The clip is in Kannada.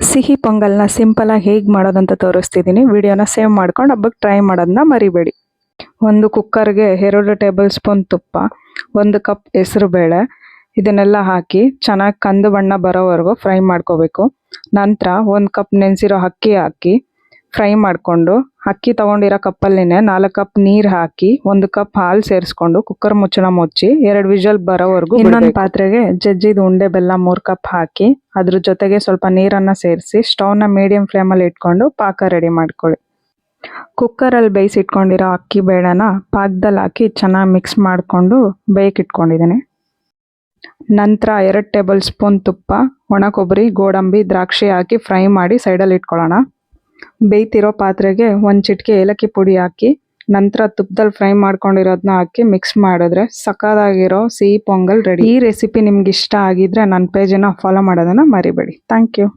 ಸಿಹಿ ಪೊಂಗಲ್ನ ಸಿಂಪಲಾಗಿ ಹೇಗೆ ಮಾಡೋದಂತ ತೋರಿಸ್ತಿದ್ದೀನಿ ವಿಡಿಯೋನ ಸೇವ್ ಮಾಡ್ಕೊಂಡು ಹಬ್ಬಕ್ಕೆ ಟ್ರೈ ಮಾಡೋದನ್ನ ಮರಿಬೇಡಿ. ಒಂದು ಕುಕ್ಕರ್ಗೆ ಎರಡು ಟೇಬಲ್ ಸ್ಪೂನ್ ತುಪ್ಪ, ಒಂದು ಕಪ್ ಹೆಸರು ಬೇಳೆ, ಇದನ್ನೆಲ್ಲ ಹಾಕಿ ಚೆನ್ನಾಗಿ ಕಂದು ಬಣ್ಣ ಬರೋವರೆಗೂ ಫ್ರೈ ಮಾಡ್ಕೋಬೇಕು. ನಂತರ ಒಂದು ಕಪ್ ನೆನೆಸಿರೋ ಅಕ್ಕಿ ಹಾಕಿ ಫ್ರೈ ಮಾಡಿಕೊಂಡು ಅಕ್ಕಿ ತಗೊಂಡಿರೋ ಕಪ್ಪಲ್ಲಿನೇ ನಾಲ್ಕು ಕಪ್ ನೀರು ಹಾಕಿ ಒಂದು ಕಪ್ ಹಾಲು ಸೇರಿಸ್ಕೊಂಡು ಕುಕ್ಕರ್ ಮುಚ್ಚಳ ಮುಚ್ಚಿ ಎರಡು ವಿಜಲ್ ಬರೋವರೆಗೂ ಇನ್ನೊಂದು ಪಾತ್ರೆಗೆ ಜಜ್ಜಿದ ಉಂಡೆ ಬೆಲ್ಲ ಮೂರು ಕಪ್ ಹಾಕಿ ಅದ್ರ ಜೊತೆಗೆ ಸ್ವಲ್ಪ ನೀರನ್ನ ಸೇರಿಸಿ ಸ್ಟವ್ನ ಮೀಡಿಯಂ ಫ್ಲೇಮಲ್ಲಿ ಇಟ್ಕೊಂಡು ಪಾಕ ರೆಡಿ ಮಾಡ್ಕೊಳ್ಳಿ. ಕುಕ್ಕರಲ್ಲಿ ಬೇಯಿಸಿಟ್ಕೊಂಡಿರೋ ಅಕ್ಕಿ ಬೇಳೆನ ಪಾಕದಲ್ಲಿ ಹಾಕಿ ಚೆನ್ನಾಗಿ ಮಿಕ್ಸ್ ಮಾಡಿಕೊಂಡು ಬೇಯಕ್ಕಿಟ್ಕೊಂಡಿದ್ದೀನಿ ನಂತರ ಎರಡು ಟೇಬಲ್ ಸ್ಪೂನ್ ತುಪ್ಪ ಒಣ ಕೊಬ್ಬರಿ ಗೋಡಂಬಿ ದ್ರಾಕ್ಷಿ ಹಾಕಿ ಫ್ರೈ ಮಾಡಿ ಸೈಡಲ್ಲಿ ಇಟ್ಕೊಳ್ಳೋಣ. ಬೇಯ್ತಿರೋ ಪಾತ್ರೆಗೆ ಒಂದು ಚಿಟಿಕೆ ಏಲಕ್ಕಿ ಪುಡಿ ಹಾಕಿ, ನಂತರ ತುಪ್ಪದಲ್ಲಿ ಫ್ರೈ ಮಾಡ್ಕೊಂಡಿರೋದನ್ನ ಹಾಕಿ ಮಿಕ್ಸ್ ಮಾಡಿದ್ರೆ ಸಕ್ಕದಾಗಿರೋ ಸಿಹಿ ಪೊಂಗಲ್ ರೆಡಿ ಈ ರೆಸಿಪಿ ನಿಮ್ಗೆ ಇಷ್ಟ ಆಗಿದ್ರೆ ನನ್ನ ಪೇಜನ್ನು ಫಾಲೋ ಮಾಡೋದನ್ನ ಮರಿಬೇಡಿ. Thank you